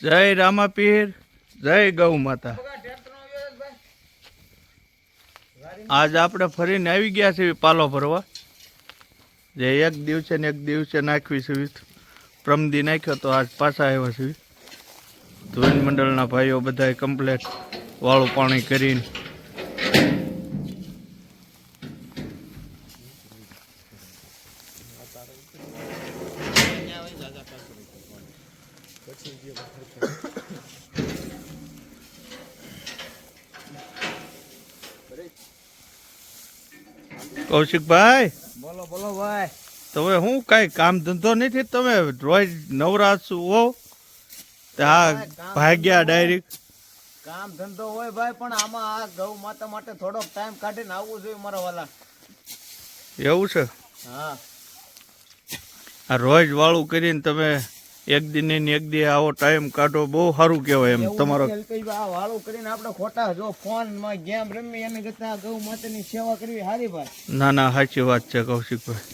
જય રામાપીર, જય ગૌ માતા. આજ આપણે ફરીને આવી ગયા છીએ પાલો ભરવા. જે એક દિવસે ને એક દિવસે નાખવી છે પ્રમદી નાખ્યો તો આજ પાછા આવ્યા છે ધોઈન મંડળના ભાઈઓ બધાએ કમ્પ્લેટ વાળું પાણી કરીને. કૌશિકભાઈ? બોલો બોલો ભાઈ. તમે શું કાંઈ કામ ધંધો નથી તમે રોજ નવરાશ હો? આ ભાગ્યા ડાયરેક્ટ કામ ધંધો હોય ભાઈ પણ આમાં આ ગૌ માતા માટે થોડોક ટાઈમ કાઢીને આવવું જોઈએ મારા વાલા. એવું છે? હા. આ રોજ વાળું કરીને તમે એક દિન ને એક દી આવો ટાઈમ કાઢો. બહુ સારું કહેવાય એમ. તમારો વાળું કરીને આપણે ખોટા જો ફોનમાં ગેમ રમી એને કરતા આ ગૌ માતાની સેવા કરવી સારી ભાઈ ના ના સાચી વાત છે કૌશિકભાઈ.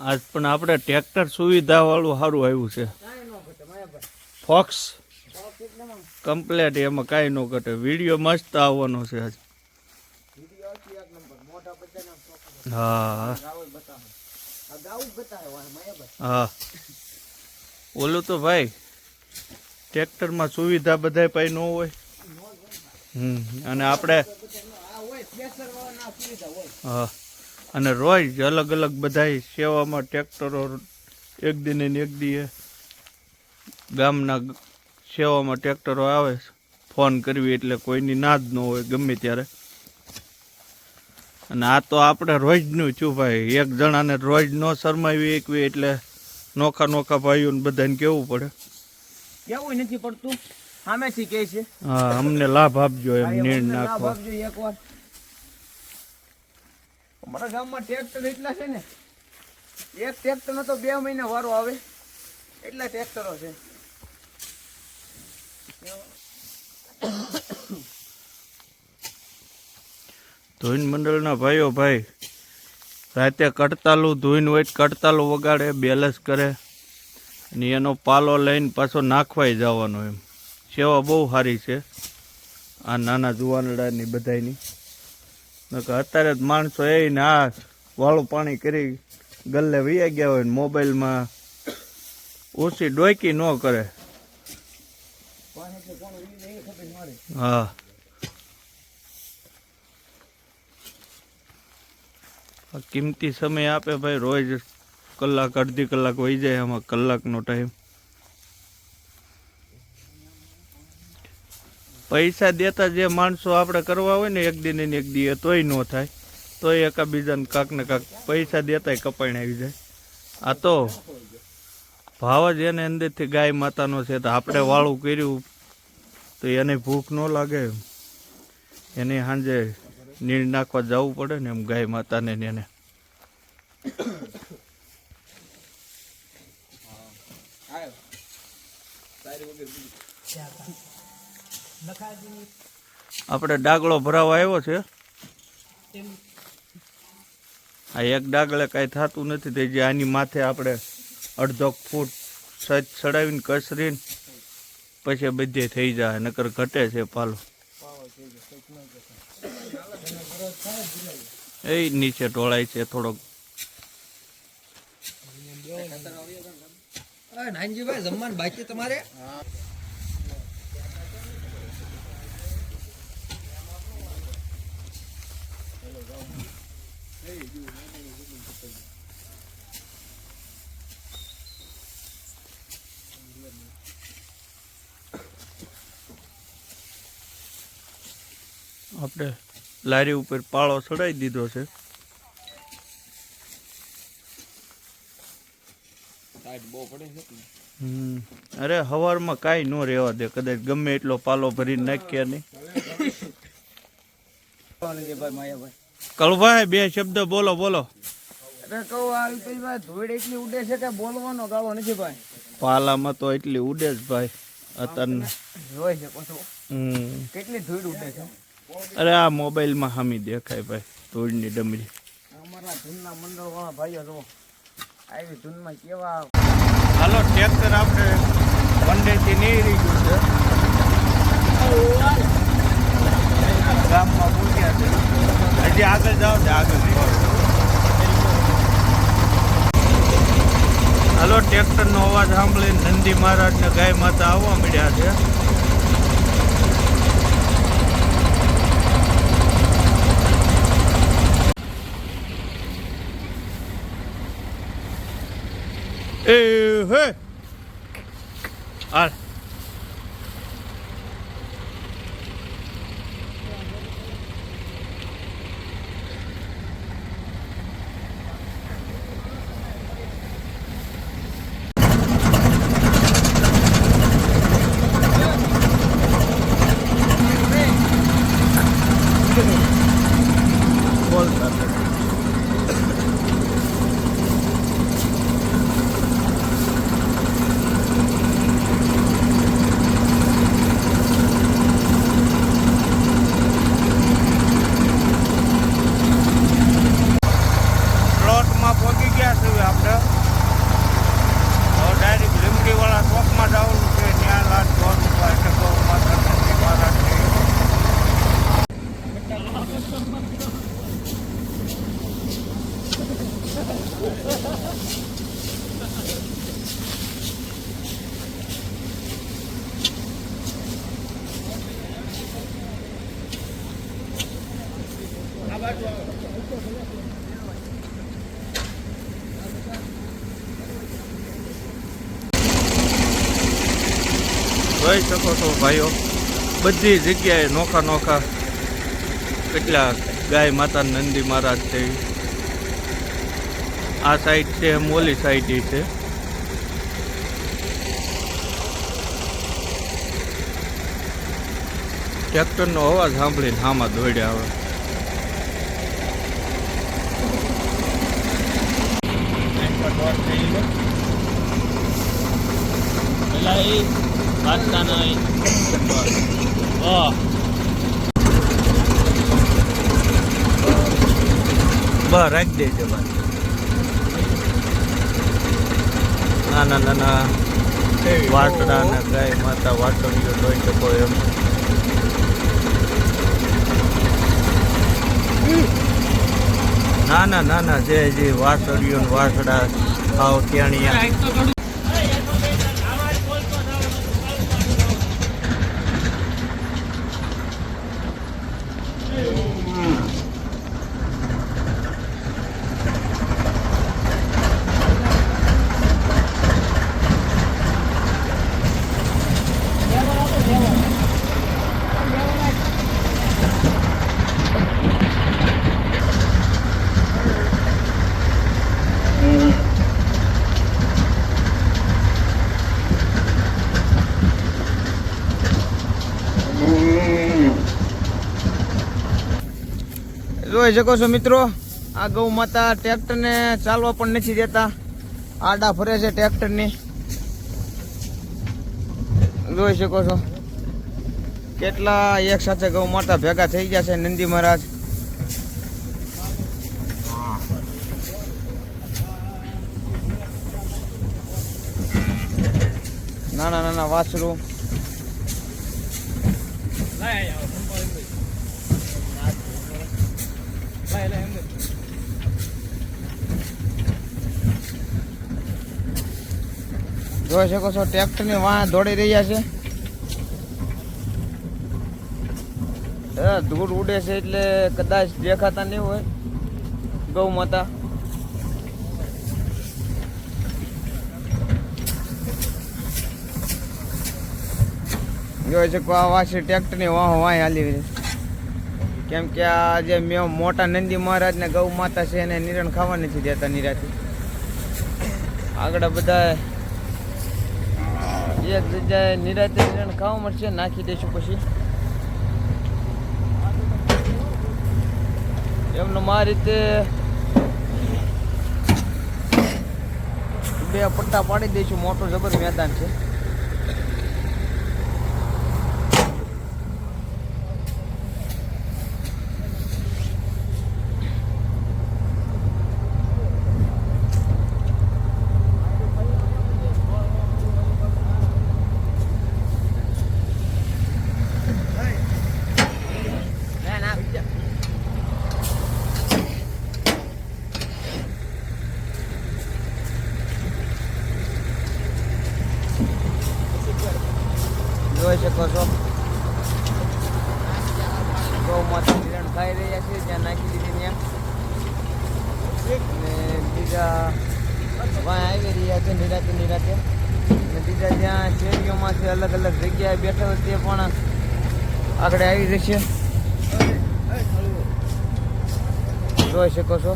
આજ પણ આપણે ટ્રેક્ટર સુવિધા વાળું સારું આવ્યું છે. ફોક્સ કમ્પ્લેટ એમાં કાંઈ ન ઘટે. વીડિયો મસ્ત આવવાનો છે આજ. હા. હા. ઓલું તો ભાઈ, ટ્રેક્ટરમાં સુવિધા બધાય પાઈ ન હોય. હમ. અને આપણે હા. અને રોજ અલગ અલગ બધાય સેવામાં ટ્રેક્ટરો એક દિને ને એક દીએ. ગામના સેવામાં ટ્રેક્ટરો આવે ફોન કરવી એટલે કોઈની ના જ ન હોય ગમે ત્યારે. અને આ તો આપણે રોજનું છું ભાઈ. એક જણાને રોજ ન શરમાવી એકવી એટલે નોખા નોખા ભાઈઓને બધાને કેવું પડે. કેવું નથી પડતું? સામેથી કહે છે. હા અમને લાભ આપજો એમ નિર્ણય નાખવા. આપજો એકવાર. અમારા ગામમાં ટ્રેક્ટર એટલા છે ને, એક ટ્રેક્ટરનો તો બે મહિના વારો આવે, એટલા ટ્રેક્ટરો છે. ધોઈન મંડળના ભાઈઓ ભાઈ, રાતે કડતાલું ધોઈન હોય કડતાલું વગાડે બેલેન્સ કરે, અને એનો પાલો લઈને પાછો નાખવાય જવાનો એમ. સેવા બહુ સારી છે, આ નાના જુવાનડાની નકર અત્યારે જ માણસો એ આ વાળું પાણી કરી ગલ્લે વૈયા ગયા હોય ને મોબાઈલમાં, ઓછી ડોકી ન કરે. હા. કિંમતી સમય આપે ભાઈ, રોજ કલાક, અડધી કલાક વહી જાય આમાં કલાકનો ટાઈમ પૈસા દેતા જે માણસો આપણે કરવા હોય ને એક દિન ને એક દીએ તોય ન થાય. તોય એકાબીજાને કાંક ને કાંક પૈસા દેતાય કપાઈને આવી જાય. આ તો ભાવ જ એને અંદરથી ગાય માતાનો છે તો આપણે વાળું કર્યું તો એને ભૂખ ન લાગે. એને સાંજે નીર નાખવા જવું પડે ને એમ ગાય માતાને ને એને. આપણે ડાગળો ભરાવા આવ્યો છે. આ એક ડાગલે કાંઈ થતું નથી, તે જે આની માથે આપણે અડધો ફૂટ સજ ચડાવીને કસરીને પછી બધે થઈ જાય, નકર ઘટે છે પાલો. એ નીચે ઢોળાય છે થોડોક. જમવાનું બાકી તમારે? આપણે લારી ઉપર પાળો ચડાવી દીધો છે. હમ. અરે હવારમાં કાંઈ ન રહેવા દે કદાચ ગમે એટલો પાલો ભરીને નાખ્યા નહીં. ભાઈ માયાભાઈ? કળભાઈ બે શબ્દ બોલો બોલો. એટલે કહું આ ભાઈ ધૂળ એટલી ઉડે છે કે બોલવાનો ગાળો નથી ભાઈ. પાલામાં તો એટલી ઉડે જ ભાઈ અત્યારના જોઈ શકો છો. હમ. કેટલી ધૂળ ઉડે છે. અરે આ મોબાઈલમાં હામી દેખાય ભાઈ ધૂળની ડમરી. અમારા ધૂનના મંડળ વાળા ભાઈઓ જો આવી ધૂનમાં કેવા હાલો ટ્રેક્ટર આપણે વંડેથી રહી ગયું છે. ગામમાં હજી આગળ જાઓ ને આગળ હાલો, ટ્રેક્ટરનો અવાજ સાંભળીને નંદી મહારાજ ને ગાય માતા આવવા મળ્યા છે. એ હે. હાલ બોલ તારે. પ્લોટમાં પહોંચી ગયા છે હવે આપણે હવે ડાયરેક્ટ લીમડીવાળા ચોકમાં જવાનું છે ત્યાં લાટ જોવાનું હોય એટલે ગૌ માતા નંદી મહારાજની જોઈ શકો છો ભાઈઓ. બધી જગ્યાએ નોખા નોખા કેટલા ગાય માતા નંદી મહારાજ છે. આ સાઈડ છે મોલી સાઈડ છે. ટ્રેક્ટરનો અવાજ સાંભળીને હામાં દોડ્યા આવે પેલા એ વાંચતા નહીં. બસ રાખી દેજો બસ નાના નાના વાટડા ને ગાય માતા વાટડીઓ જોઈ શકો એમ. ના ના ના ના જે જે વાસળીઓ વાસડા ખાવ ત્યાં જોઈ શકો છો મિત્રો, આ ગૌ માતા ટ્રેક્ટરને ચાલવા પણ નથી દેતા. આડા ફરે છે ટ્રેક્ટરની. જોઈ શકો છો. કેટલા એક સાથે ગૌ માતા ભેગા થઈ ગયા છે નંદી મહારાજ. નાના નાના વાસરું જોઈ શકો છો ટ્રેક્ટરની વાહ દોડી રહ્યા છે. ધૂળ ઉડે છે એટલે કદાચ દેખાતા નહીં હોય. ગૌ માતા. જોઈ શકો આ વાસી ટ્રેક્ટરની વાહ વાય હાલી કેમ કે આ જે મેં મોટા નંદી મહારાજ ને ગૌ માતા છે એને નિરણ ખાવા નથી દેતા નિરાથી આગળ બધા એક જગ્યાએ નિરાતે નિરણ ખાવા મળશે, નાખી દઈશું પછી. એમનો મા રીતે બે પટ્ટા પાડી દઈશું, મોટું જબર મેદાન છે. બેઠા હોય તે પણ આગળ આવી જશે. જોઈ શકો છો.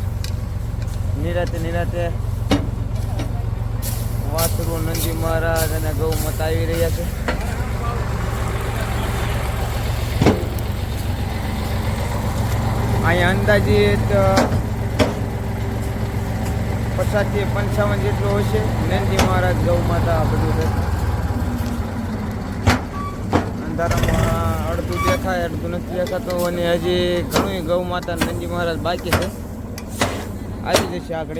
નિરાતે નિરાતે વાસરુ નંદી મહારાજ અને ગૌ માતા આવી રહ્યા છે. અહીંયા અંદાજિત પચાસથી પંચાવન જેટલું હશે નંદી મહારાજ, ગૌ માતા બધું છે. અંધારામાં અડધું દેખાય, અડધું નથી દેખાતું અને હજી ઘણું ગૌ માતા નંદી મહારાજ બાકી છે. આવી જશે આગળ.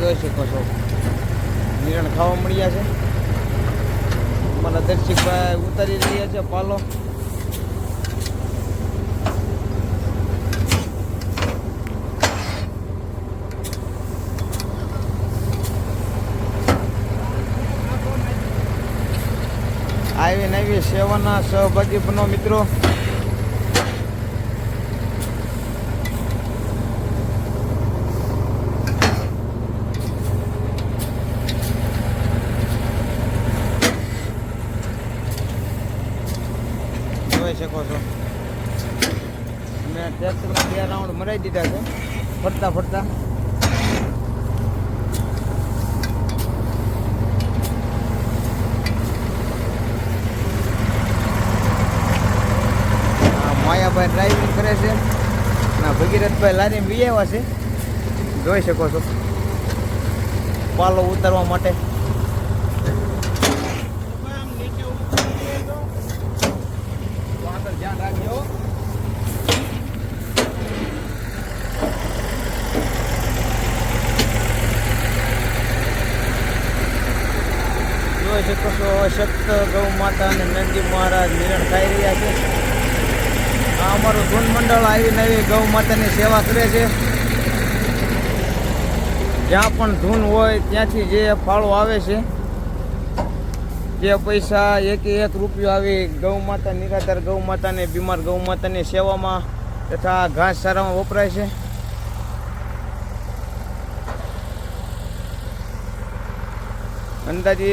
જોઈ શકો છો. નિરણ ખાવા મળ્યા છે. અમારા દર્શકભાઈ ઉતારી રહ્યા છે પાલો. આવી નવી સેવાના સહભાગી બનો મિત્રો. જોઈ શકો છો. મેં ટ્રેક્ટરમાં બે રાઉન્ડ મરાઈ દીધા છે. ફરતા ફરતા. માયાભાઈ ડ્રાઇવિંગ કરે છે. ના, ભગીરથભાઈ લારી બી આવ્યા છે. જોઈ શકો છો. પાલો ઉતારવા માટે. ધ્યાન રાખજો જોઈ શકો છો શક્ત ગૌ માતા અને નંદી મહારાજ નિરણ ખાઈ રહ્યા છે. મંડળ આવી નવી ગૌ માતાની સેવા કરે છે. જ્યાં પણ ધૂન હોય ત્યાંથી જે ફાળો આવે છે, જે પૈસા એક એક રૂપિયો આવી ગૌ માતા, નિરાધાર ગૌ માતાને, બીમાર ગૌ માતાની સેવામાં તથા ઘાસ ચારામાં વપરાય છે. અંદાજિત